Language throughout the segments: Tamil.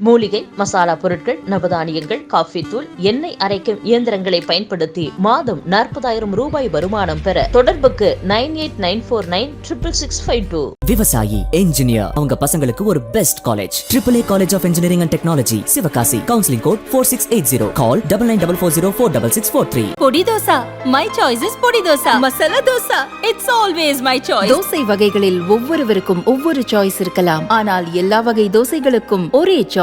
மூலிகை மசாலா பொருட்கள் நவதானியங்கள் காஃபி தூள் எண்ணெய் அரைக்கும் இயந்திரங்களை பயன்படுத்தி மாதம் நாற்பதாயிரம் ரூபாய் வருமானம் பெற தொடர்புக்கு nine eight nine four nine triple six five two. விவசாயி என்ஜினியர் அவங்க பசங்களுக்கு ஒரு best college triple A college of engineering and technology Sivakasi counselling code four six eight zero call double nine double four zero four double six four three podi dosa. My choice is podi dosa. Masala dosa. It's always my choice dosa வகைகளில் ஒவ்வொருவருக்கும் ஒவ்வொரு சாய்ஸ் இருக்கலாம். ஆனால் எல்லா வகை தோசைகளுக்கும் ஒரே சாய்ஸ்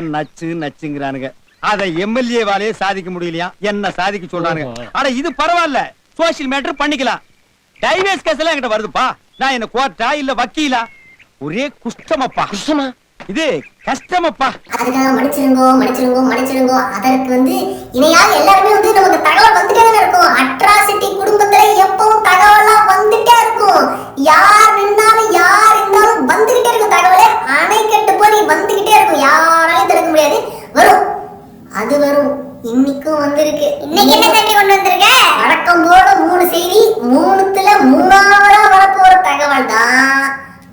நச்சு நச்சுங்கிறானுங்க. அத எம்எல்ஏ வாலே சாதிக்க முடியலையா? என்ன சாதிக்க சொல்றானுங்க? ஆனா இது பரவாயில்ல. சோசியல் மேட்டர் பண்ணிக்கலாம். டைவேஸ் கேஸ் எல்லாம் என்கிட்ட வருதுப்பா. நான் என்ன கோர்ட்டா இல்ல வக்கீலா? ஒரே குஷ்டமப்பா. குஷ்டமா? இது கஷ்டமப்பா. அதுக்காக மன்னிச்சிருங்கோ மன்னிச்சிருங்கோ மன்னிச்சிருங்கோ. அதற்கு வந்து இணையாக எல்லாருமே வந்து நமக்கு தகவல் வந்துட்டே தானே இருக்கும். அட்ராசிட்டி குடும்பத்துல எப்பவும் தகவலாம் வந்துட்டே இருக்கும். யார் நின்னாலும் யார் இருந்தாலும் வந்துகிட்டே இருக்கும் தகவலே. அணைக்கட்டு போய் வந்துகிட்டே இருக்கும். யாராலையும் தடுக்க முடியாது. வரும். அது வரும். இன்னைக்கும் வந்திருக்கு. இன்னைக்கு என்ன தம்பி கொண்டு வந்திருக்க? வழக்கம் போல மூணு செய்தி மூணுத்துல மூணாவதா வரப்போற தகவல் தான்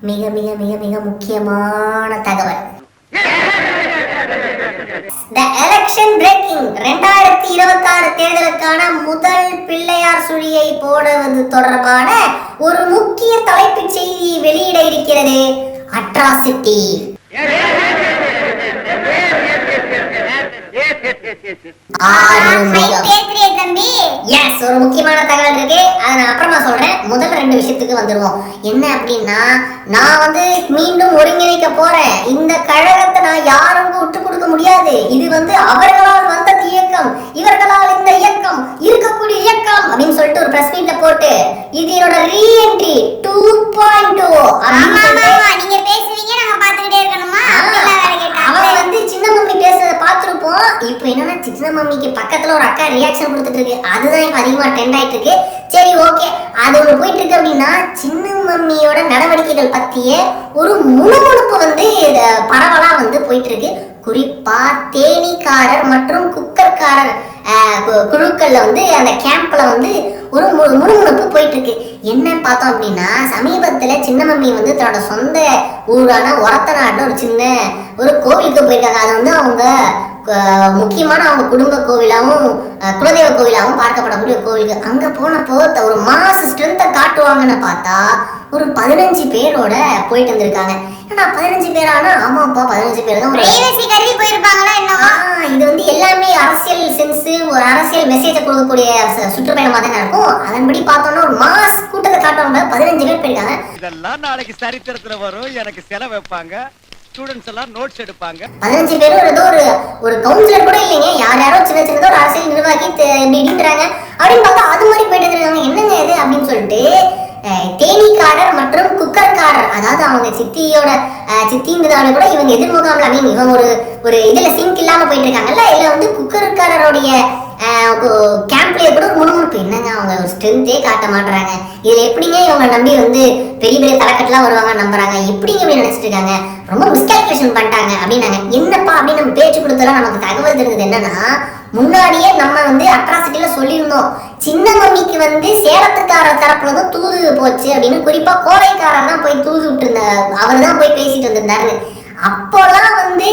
மிக மிக மிக மிக முக்கியமான தகவல். த எலெக்ஷன் பிரேக்கிங் ரெண்டாயிரத்தி இருபத்தி ஆறு தேர்தலுக்கான முதல் பிள்ளையார் சுழியை போடுவது தொடர்பான ஒரு முக்கிய தலைப்புச் செய்தி வெளியிட இருக்கிறது அட்ராசிட்டி ஆறு எஸ் ஒரு முக்கியமான தகவல் இருக்கு. அதை நான் அப்புறமா சொல்றேன். முதல் ரெண்டு விஷயத்துக்கு வந்துடுவோம் என்ன அப்படின்னா நான் வந்து மீண்டும் ஒருங்கிணைக்க போறேன். இந்த கழகத்தை நான் யாருக்கும் விட்டு கொடுக்க முடியாது. இது வந்து அவர்களால் வந்த இயக்கம் இவர்களால் இந்த இயக்கம் இருக்கக்கூடிய இயக்கம் அப்படின்னு சொல்லிட்டு ஒரு பிரஸ் மீட்ல போட்டு இது என்னோட ரீஎன்ட்ரி டூ பாயிண்ட் டூ நீங்க பேசுவீங்க நாங்க பாத்துக்கிட்டே இருக்கணுமா அவன் வந்து சின்ன மம்மி பேசுறத பார்த்திருப்போம் இப்போ என்னன்னா சின்ன மம்மிக்கு பக்கத்துல ஒரு அக்கா ரியாக்ஷன் கொடுத்துட்டு இருக்கு அதுதான் இப்போ அதிகமாக ட்ரெண்ட் ஆயிட்டு இருக்கு சரி ஓகே அது ஒன்று போயிட்டு இருக்கு அப்படின்னா சின்ன மம்மியோட நடவடிக்கைகள் பத்திய ஒரு முணுமுணுப்பு வந்து இது பரவலா வந்து போயிட்டு இருக்கு குறிப்பா தேனீக்காரர் மற்றும் குக்கர்காரர் கு- குழுக்கள்ல வந்து அந்த கேம்ப்ல வந்து ஒரு மு- முணுமுணுப்பு போயிட்டு இருக்கு என்ன பார்த்தோம் அப்படின்னா சமீபத்துல சின்ன மம்மி வந்து தன்னோட சொந்த ஊரான ஒரத்தநாடு ஒரு சின்ன ஒரு கோவிலுக்கு போயிருக்காங்க. அது வந்து அவங்க முக்கியமான அவங்க குடும்ப கோவிலாவும் அஹ், குலதெய்வ கோவிலாவும் பார்க்கப்படக்கூடிய கோவிலுக்கு அங்க போனப்போ ஒரு மாச ஸ்ட்ரென்த்தை காட்டுவாங்கன்னு பார்த்தா ஒரு பதினஞ்சு பேரோட போயிட்டு வந்திருக்காங்க. ஏன்னா பதினஞ்சு பேர் ஆனா ஆமாப்பா பதினஞ்சு பேர் தான் கருதி போயிருப்பாங்களா என்ன இது வந்து எல்லாமே அரசியல் சென்ஸ் ஒரு அரசியல் மெசேஜ் கொடுக்கக்கூடிய சுற்றுப்பயணமா தானே இருக்கும். அதன்படி பார்த்தோம்னா ஒரு மாஸ் கூட்டத்தை காட்டுவாங்க. பதினஞ்சு பேர் போயிருக்காங்க. இதெல்லாம் நாளைக்கு சரித்திரத்துல வரும். எனக்கு செலவு வைப்பாங்க. ஸ்டூடெண்ட்ஸ் எல்லாம் நோட்ஸ் எடுப்பாங்க. பதினஞ்சு பேரும் ஏதோ ஒரு ஒரு கவுன்சிலர் கூட இல்லைங்க. யார் யாரோ சின்ன சின்னதோ ஒரு அரசியல் நிர்வாகி இடிக்கிறாங்க அப்படின்னு பார்த்தா அது மாதிரி போயிட்டு இருக்காங்க என்னங்க இது அப்படின்னு சொல்லிட்டு தேனிக்காரர் மற்றும் குக்கர்காரர். அதாவது அவங்க சித்தியோட சித்திங்கிறதால கூட இவங்க எதிர்முகாமில் ஐ மீன் இவங்க ஒரு ஒரு இதுல சிங்க் இல்லாம போயிட்டு இருக்காங்கல்ல இதுல வந்து குக்கர்காரருடைய கேம்ப்லேயே கூட ஒரு முணுமுணுப்பு என்னங்க அவங்க ஒரு ஸ்ட்ரென்த்தே காட்ட மாட்டுறாங்க இதில் எப்படிங்க இவங்க நம்பி வந்து பெரிய பெரிய தலைக்கட்டெலாம் வருவாங்க நம்புறாங்க? எப்படிங்க இப்படி நினச்சிட்டு இருக்காங்க? ரொம்ப மிஸ்கால்குலேஷன் பண்ணிட்டாங்க அப்படின்னாங்க. என்னப்பா அப்படின்னு நம்ம பேச்சு கொடுத்தலாம் நமக்கு தகவல் தெரிஞ்சது என்னன்னா முன்னாடியே நம்ம வந்து அட்ராசிட்டியில சொல்லியிருந்தோம். சின்ன மம்மிக்கு வந்து சேலத்துக்கார தரப்புல தான் தூது போச்சு அப்படின்னு குறிப்பா கோவைக்காரர் தான் போய் தூது விட்டு அவர் தான் போய் பேசிட்டு வந்திருந்தாரு. அப்போலாம் வந்து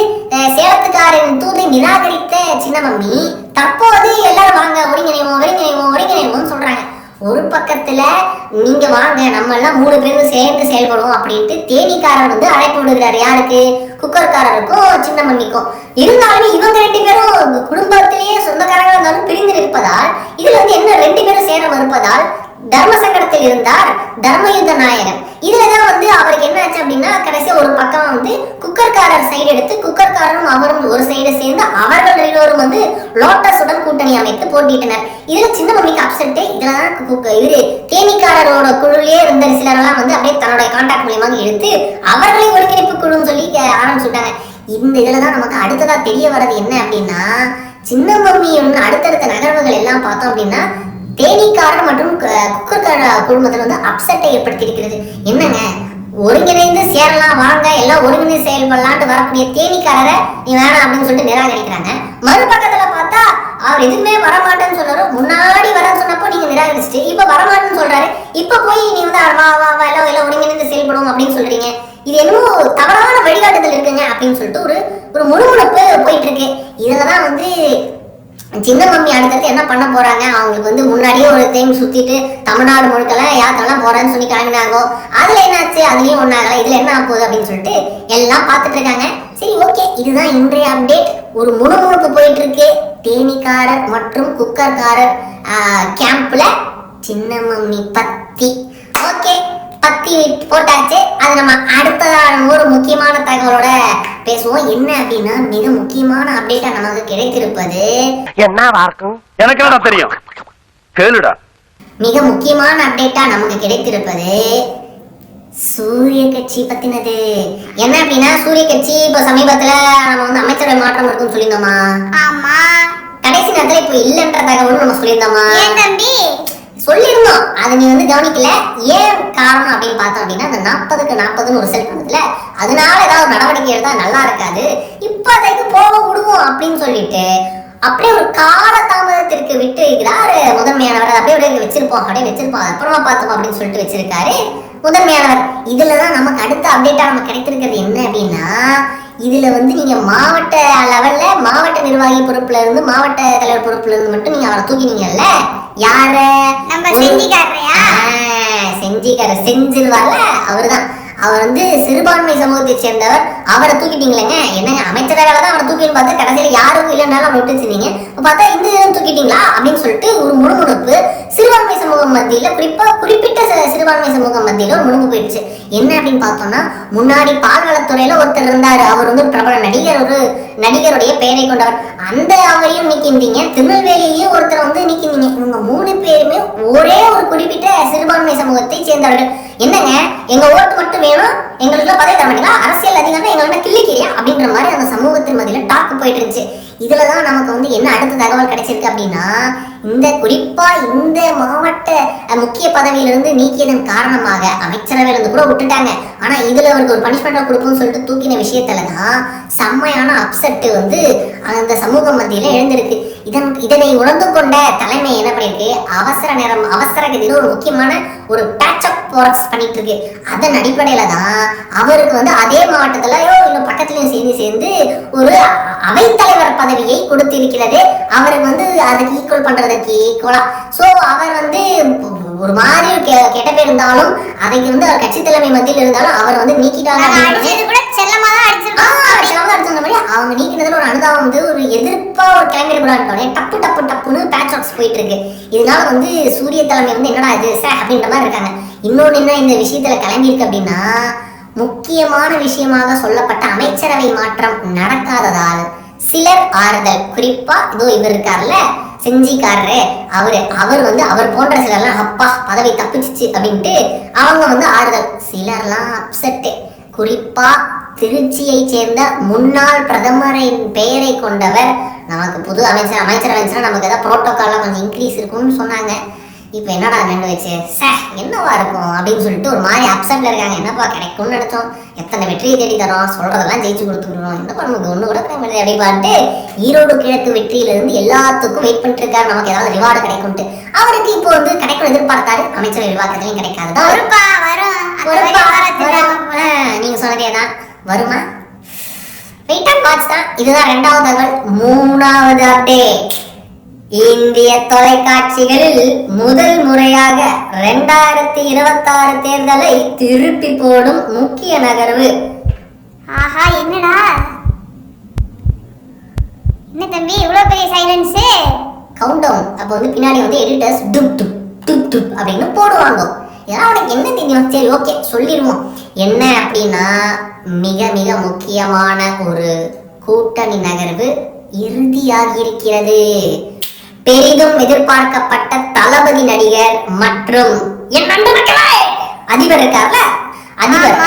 சேலத்துக்காரன் தூதை நிராகரித்த சின்ன மம்மி தற்போது எல்லாரும் வாங்க ஒருங்கிணைவோம் ஒருங்கிணைவோம் ஒருங்கிணைவோம்னு சொல்றாங்க. ஒரு பக்கத்துல நீங்க வாங்க நம்ம எல்லாம் மூணு பேரும் சேர்ந்து செயல்படுவோம் அப்படின்ட்டு தேனீக்காரர் வந்து அழைப்பு விடுகிறார். யாருக்கு? குக்கர்காரருக்கும் சின்ன மண்ணிக்கும் இருந்தாலும் இவங்க ரெண்டு பேரும் குடும்பத்திலேயே சொந்தக்காரங்களா இருந்தாலும் பிரிந்து நிற்பதால் இதுல வந்து என்ன ரெண்டு பேரும் சேர மறுப்பதால் தர்ம சங்கடத்தில் இருந்தார் தர்மயுத்த நாயகன். இதுலதான் வந்து அவருக்கு என்ன சைடு எடுத்து குக்கர்காரரும் அவரும் ஒரு சைடு சேர்ந்து அவர்கள் இருவரும் வந்து லோட்டஸுடன் கூட்டணி அமைத்து போட்டியிட்டனர். இதுல சின்ன மம்மிக்கு அப்செட் இதுலதான் கு- இவரு தேனிக்காரரோட குழுலயே இருந்த சிலரெல்லாம் வந்து அப்படியே தன்னோட கான்டாக்ட் மூலியமாக எடுத்து அவர்களை ஒருங்கிணைப்பு குழுன்னு சொல்லி ஆரம்பிச்சுட்டாங்க இந்த இதுல தான் நமக்கு அடுத்ததா தெரிய வர்றது என்ன அப்படின்னா சின்ன மம்மியோட அடுத்தடுத்த நகர்வுகள் எல்லாம் பார்த்தோம் அப்படின்னா தேனிக்காரர் மற்றும் குக்கர்கார குழுமத்தில் வந்து அப்செட்டை ஏற்படுத்தி இருக்கிறது. என்னங்க? ஒருங்கிணைந்து சேரலாம் வாங்க எல்லாம் ஒருங்கிணைந்து செயல்படலான்ட்டு வரக்கூடிய தேனிக்காரரை நீ வேணாம் அப்படின்னு சொல்லிட்டு நிராகரிக்கிறாங்க. மறுபக்கத்துல பார்த்தா அவர் எதுவுமே வரமாட்டேன்னு சொல்றாரு முன்னாடி வரேன்னு சொன்னப்போ நீங்க நிராகரிச்சுட்டு இப்ப வரமாட்டேன்னு சொல்றாரு. இப்ப போய் நீ வந்து வா வா வா எல்லாம் எல்லாம் ஒருங்கிணைந்து செயல்படும் அப்படின்னு சொல்றீங்க. இது என்னமோ தவறான வழிகாட்டுதல் இருக்குங்க அப்படின்னு சொல்லிட்டு ஒரு ஒரு முணுமுணுப்பு போயிட்டு இருக்கு. இதுலதான் வந்து சின்ன மம்மி அடுத்தடுத்து என்ன பண்ண போறாங்க? அவங்களுக்கு வந்து முன்னாடியே ஒரு டைம் சுத்திட்டு தமிழ்நாடு முழுக்கெல்லாம் யாத்திரெல்லாம் போறேன்னு சொல்லி கிளம்பினாங்க? அதுல என்னாச்சு? அதுலயும் ஒன்னாகல இதுல என்ன போகுது அப்படின்னு சொல்லிட்டு எல்லாம் பார்த்துட்டு இருக்காங்க. சரி ஓகே இதுதான் இன்றைய அப்டேட் ஒரு முணுமுணுப்பு போயிட்டு இருக்கு தேனிக்காரர் மற்றும் குக்கர்காரர் கேம்ப்ல சின்ன மம்மி பத்தி. ஓகே பத்தி போட்டாச்சு. அது நம்ம அடுத்ததான ஒரு முக்கியமான தகவலோட பேசுவோம். என்ன அப்படின்னா மிக முக்கியமான அப்டேட்டா நமக்கு கிடைத்திருப்பது என்னவா இருக்கும் எனக்கு என்ன தெரியும்? கேளுடா. மிக முக்கியமான அப்டேட்டா நமக்கு கிடைத்திருப்பது சூரிய கட்சி பத்தினது. என்ன அப்படின்னா சூரிய கட்சி இப்போ சமீபத்துல நம்ம வந்து அமைச்சரவை மாற்றம் இருக்குன்னு சொல்லியிருந்தோமா? ஆமா. கடைசி நேரத்துல இப்போ இல்லைன்ற தகவலும் நம்ம சொல்லியிருந்தோமா? ஏன் தம்பி? சொல்லியிருந்தோம் அது நீ வந்து கவனிக்கல. ஏன் காரணம் அப்படின்னு பார்த்தோம் அப்படின்னா அந்த நாற்பதுக்கு நாற்பதுன்னு ஒரு செல் வந்ததுல அதனால ஏதாவது ஒரு நடவடிக்கை எடுத்தா நல்லா இருக்காது. இப்போதைக்கு போக விடுவோம் அப்படின்னு சொல்லிட்டு அப்படியே ஒரு கால தாமதத்திற்கு விட்டு இருக்கிறார் முதன்மையானவர். அப்படியே அப்படியே வச்சிருப்போம் அப்படியே வச்சிருப்போம். அப்புறமா பார்த்துப்போம் அப்படின்னு சொல்லிட்டு வச்சிருக்காரு முதன்மையானவர். இதுலதான் நமக்கு அடுத்த அப்டேட்டா நமக்கு கிடைத்திருக்கிறது என்ன அப்படின்னா இதுல வந்து நீங்க மாவட்ட லெவல்ல மாவட்ட நிர்வாகி பொறுப்புல இருந்து மாவட்ட தலைவர் பொறுப்புல இருந்து மட்டும் நீங்க அவரை தூக்கினீங்கல்ல யார நம்ம செஞ்சிக்காரரையா? செஞ்சிக்கார செஞ்சிருவார்ல அவர்தான் அவர் வந்து சிறுபான்மை சமூகத்தை சேர்ந்தவர். அவரை தூக்கிட்டீங்களேங்க. என்னங்க அமைச்சரவை தான் அவரை தூக்கின்னு பார்த்தா கடைசியில் யாரும் இல்லைனாலும் அவரை விட்டு வச்சிருந்தீங்க. பார்த்தா இந்த தூக்கிட்டீங்களா? அப்படின்னு சொல்லிட்டு ஒரு முணுமுணுப்பு சிறுபான்மை சமூகம் மத்தியில் குறிப்பாக குறிப்பிட்ட சிறுபான்மை சமூகம் மத்தியில் ஒரு போயிடுச்சு. என்ன அப்படின்னு பார்த்தோம்னா முன்னாடி பால்வளத்துறையில ஒருத்தர் இருந்தார். அவர் வந்து பிரபல நடிகர் ஒரு நடிகருடைய பெயரை கொண்டவர். அந்த அவரையும் நீக்கிந்தீங்க திருநெல்வேலியையும் ஒருத்தர் வந்து நீக்கிந்தீங்க இவங்க மூணு பேருமே ஒரே ஒரு குறிப்பிட்ட சிறுபான்மை சமூகத்தை சேர்ந்தவர்கள். என்னங்க எங்க ஓட்டு மட்டும் வேணும் எங்களுக்கு பதவி தர மாட்டீங்களா? அரசியல் அதிகாரம் எங்களை கிள்ளிக்கிறியா அப்படின்ற மாதிரி அந்த சமூகத்தின் மத்தியில டாக் போயிட்டு இருந்துச்சு. இதுலதான் நமக்கு வந்து என்ன அடுத்த தகவல் கிடைச்சிருக்கு அப்படின்னா இந்த குறிப்பா இந்த மாவட்ட முக்கிய பதவியிலிருந்து நீக்கியதன் காரணமாக அமைச்சரவையில இருந்து கூட விட்டுட்டாங்க. ஆனா இதுல அவருக்கு ஒரு பனிஷ்மெண்ட் கொடுப்போம்னு சொல்லிட்டு தூக்கின விஷயத்துல தான் செம்மையான அப்செட் வந்து அந்த சமூக மத்தியில எழுந்திருக்கு. இதன் இதனை உணர்ந்து கொண்ட தலைமை என்ன பண்ணிருக்கு அவசர நேரம் அவசர கதியில ஒரு முக்கியமான ஒரு பேட்ச் ஒர்க்ஸ் பண்ணிட்டு இருக்கு அதன் அடிப்படையில தான் அவருக்கு வந்து அதே மாவட்டத்திலயோ இல்ல பக்கத்துலயும் சேர்ந்து சேர்ந்து ஒரு அவைத்தலைவர் பதவியை கொடுத்திருக்கிறது. அவருக்கு வந்து அதுக்கு ஈக்குவல் பண்றதுக்கு ஈக்குவலா சோ அவர் வந்து ஒரு மாதிரி கெட்ட பேர் இருந்தாலும் அதைக்கு வந்து அவர் கட்சி தலைமை மத்தியில் இருந்தாலும் அவர் வந்து நீக்கிட்டாங்க அவங்க நீக்கினதுல ஒரு அனுதாபம் வந்து ஒரு எதிர்ப்பா ஒரு கிளம்பி கூடாது டப்பு டப்பு டப்புன்னு பேட்ச் ஒர்க்ஸ் போயிட்டு இருக்கு. இதனால வந்து சூரிய தலைமை வந்து என்னடா இது சார் அப்படின்ற மாதிரி இருக்காங்க. இன்னொன்று என்ன இந்த விஷயத்தில் கிளம்பி அப்படின்னா முக்கியமான விஷயமாக சொல்லப்பட்ட அமைச்சரவை மாற்றம் நடக்காததால் சிலர் ஆறுதல். குறிப்பா இதோ இவர் இருக்கார்ல செஞ்சிக்காரரு அவரு அவர் வந்து அவர் போன்ற சிலர்லாம் அப்பா பதவி தப்பிச்சிச்சு அப்படின்ட்டு அவங்க வந்து ஆறுதல். சிலர்லாம் அப்செட்டு குறிப்பா திருச்சியை சேர்ந்த முன்னாள் பிரதமரின் பெயரை கொண்டவர் நமக்கு புது அமைச்சர் அமைச்சர் அமைச்சர் நமக்கு ஏதாவது புரோட்டோகால்லாம் கொஞ்சம் இன்க்ரீஸ் இருக்கும்னு சொன்னாங்க. இப்போ என்னடா நின்று வச்சு? சே என்னவா இருக்கும் அப்படின்னு சொல்லிட்டு ஒரு மாதிரி அப்செட்ல இருக்காங்க. என்னப்பா கிடைக்கும்னு நினைச்சோம். எத்தனை வெற்றியை தேடி தரோம்? சொல்றதெல்லாம் ஜெயிச்சு கொடுத்துருவோம் என்னப்பா நமக்கு ஒண்ணு கூட கிடைக்க மாட்டேங்குது அப்படி பாட்டு ஈரோடு கிழக்கு வெற்றியில இருந்து எல்லாத்துக்கும் வெயிட் பண்ணிட்டு இருக்காரு. நமக்கு ஏதாவது ரிவார்டு கிடைக்கும்ட்டு. அவருக்கு இப்போ வந்து கிடைக்கும் எதிர்பார்த்தாரு. அமைச்சர் விவாதத்திலையும் கிடைக்காது நீங்க சொன்னதேதான் வருமா? வெயிட் அண்ட் வாட்ச் தான். இதுதான் ரெண்டாவது தகவல். மூணாவது அப்டேட் இந்திய தொலைக்காட்சிகளில் முதல் முறையாக ரெண்டாயிரத்தி இருபத்தாறு தேர்தலை திருப்பி போடும் முக்கிய நகர்வு. ஆஹா என்னடா? என்ன தம்பி இவ்வளவு பெரிய சைலன்ஸ் கவுண்ட் டவுன் அப்போ வந்து பின்னாடி வந்து எடிட்டர்ஸ் டுப் டுப் டுப் டுப் அப்படின்னு போடுவாங்க. இதெல்லாம் உனக்கு என்ன தெரியும்? சரி ஓகே சொல்லிடுவோம். என்ன அப்படின்னா மிக மிக முக்கியமான ஒரு கூட்டணி நகர்வு இறுதியாகி இருக்கிறது. பெரிதும் எதிர்பார்க்கப்பட்ட தளபதி நடிகர் மற்றும் என் நண்பர்களே அதிபர் இருக்கார்ல? அதிபர்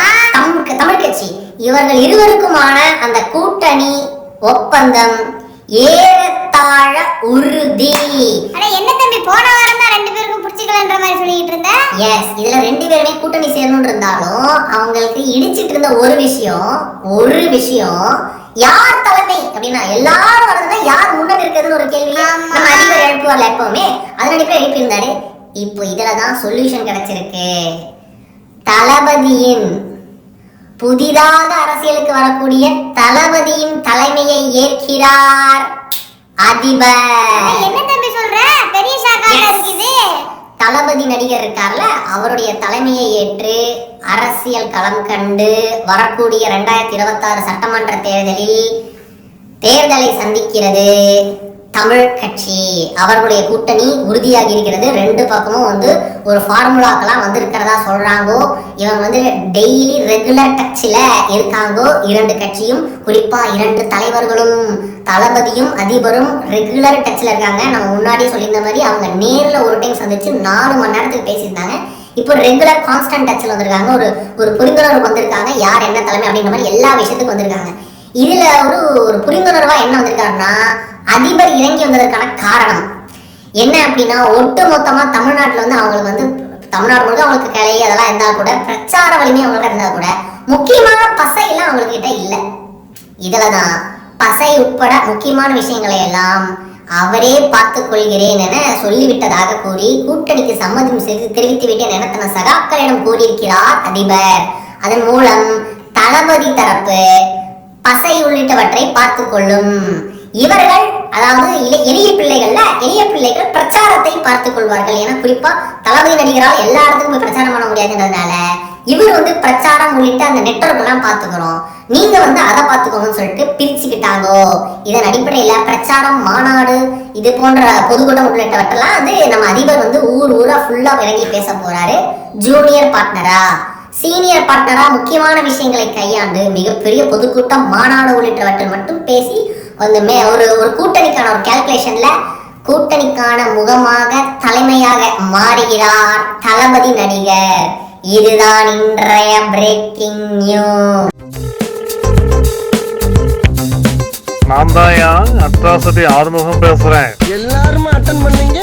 தமிழ் கட்சி. இவர்கள் இருவருக்குமான அந்த கூட்டணி ஒப்பந்தம் ஏறத்தாழ உறுதி அட என்ன தம்பி போன வாரம் தான் ரெண்டு பேருக்கும் பிடிச்சிக்கலன்ற மாதிரி சொல்லிட்டு இருந்த? எஸ் இதுல ரெண்டு பேருமே கூட்டணி சேரணும்னு இருந்தாலும் அவங்களுக்கு இடிச்சிட்டு இருந்த ஒரு விஷயம் ஒரு விஷயம் யார் தலைமை அப்படின்னா எல்லாரும் வரதுன்னா யார் முன்னாடி இருக்கிறதுன்னு ஒரு கேள்வி நம்ம அதிபர் எழுப்புவார்ல எப்பவுமே. அதன் அடிப்படையில் எழுப்பியிருந்தாரு இப்போ இதுலதான் சொல்யூஷன் கிடைச்சிருக்கு. தளபதியின் புதிதாக அரசியலுக்கு வரக்கூடிய தளபதியின் தலைமையை ஏற்கிறார் அதிபர். என்ன தம்பி சொல்ற? பெரிய ஷாக்காக இருக்குது. தளபதி நடிகர் இருக்கார்ல அவருடைய தலைமையை ஏற்று அரசியல் களம் கண்டு வரக்கூடிய ரெண்டாயிரத்தி இருபத்தாறு சட்டமன்ற தேர்தலில் தேர்தலை சந்திக்கிறது. தமிழ் கட்சி அவர்களுடைய கூட்டணி உறுதியாகி இருக்கிறது. ரெண்டு பக்கமும் வந்து ஒரு ஃபார்முலாக்கெல்லாம் வந்திருக்கிறதா சொல்றாங்கோ இவங்க வந்து டெய்லி ரெகுலர் டச்சில் இருக்காங்கோ. இரண்டு கட்சியும் குறிப்பா இரண்டு தலைவர்களும் தளபதியும் அதிபரும் ரெகுலர் டச்சில் இருக்காங்க. நம்ம முன்னாடியே சொல்லியிருந்த மாதிரி அவங்க நேரில் ஒரு டைம் சந்திச்சு நாலு மணி நேரத்துக்கு பேசியிருந்தாங்க. இப்போ ரெகுலர் கான்ஸ்டன்ட் டச்சில் வந்திருக்காங்க. ஒரு ஒரு புரிந்துணர்வு வந்திருக்காங்க. யார் என்ன தலைமை அப்படின்ற மாதிரி எல்லா விஷயத்துக்கும் வந்திருக்காங்க. இதில் ஒரு ஒரு புரிந்துணர்வாக என்ன வந்திருக்காருன்னா அதிபர் இறங்கி வந்ததற்கான காரணம். என்ன அப்படின்னா ஒட்டு மொத்தமா தமிழ்நாட்டில் வந்து அவங்களுக்கு வந்து தமிழ்நாடு முழுக்க அவங்களுக்கு கிளை அதெல்லாம் இருந்தால் கூட பிரச்சார வலிமை அவங்களுக்கு இருந்தால் கூட முக்கியமான பசை எல்லாம் அவங்களுக்கு கிட்ட இல்லை. இதுலதான் பசை உட்பட முக்கியமான விஷயங்களை எல்லாம் அவரே பார்த்துக் கொள்கிறேன் என சொல்லிவிட்டதாக கூறி கூட்டணிக்கு சம்மதம் செய்து தெரிவித்து விட்டேன் என தன சகாக்களிடம் கூறியிருக்கிறார் அதிபர். அதன் மூலம் தளபதி தரப்பு பசை உள்ளிட்டவற்றை பார்த்து கொள்ளும். இவர்கள் அதாவது இளை- எளிய பிள்ளைகள்ல எளிய பிள்ளைகள் பிரச்சாரத்தை பார்த்துக் கொள்வார்கள். ஏன்னா குறிப்பா தளபதி நடிகரால் எல்லா இடத்துக்கும் போய் பிரச்சாரம் பண்ண முடியாதுன்றதுனால இவர் வந்து பிரச்சாரம் உள்ளிட்ட அந்த நெட்வொர்க் எல்லாம் பாத்துக்கிறோம் நீங்க வந்து அதை பாத்துக்கோங்கன்னு சொல்லிட்டு பிரிச்சுக்கிட்டாங்கோ. இதன் அடிப்படையில பிரச்சாரம் மாநாடு இது போன்ற பொதுக்கூட்டம் உள்ளிட்டவற்றெல்லாம் வந்து நம்ம அதிபர் வந்து ஊர் ஊரா ஃபுல்லா இறங்கி பேச போறாரு. ஜூனியர் பார்ட்னரா சீனியர் பார்ட்னரா முக்கியமான விஷயங்களை கையாண்டு மிகப்பெரிய பொதுக்கூட்டம் மாநாடு உள்ளிட்டவற்றில் மட்டும் பேசி அந்த மே ஒரு ஒரு கூட்டணிக்கான ஒரு கால்குலேஷன்ல கூட்டணிக்கான முகமாக தலைமையாக மாறுகிறார் தளபதி நடிகர். இதுதான் இன்றைய பிரேக்கிங் நியூஸ் நான் தான் அட்ராசிட்டி ஆறுமுகம் பேசுறேன்? எல்லாருமே அட்டன் பண்ணீங்க?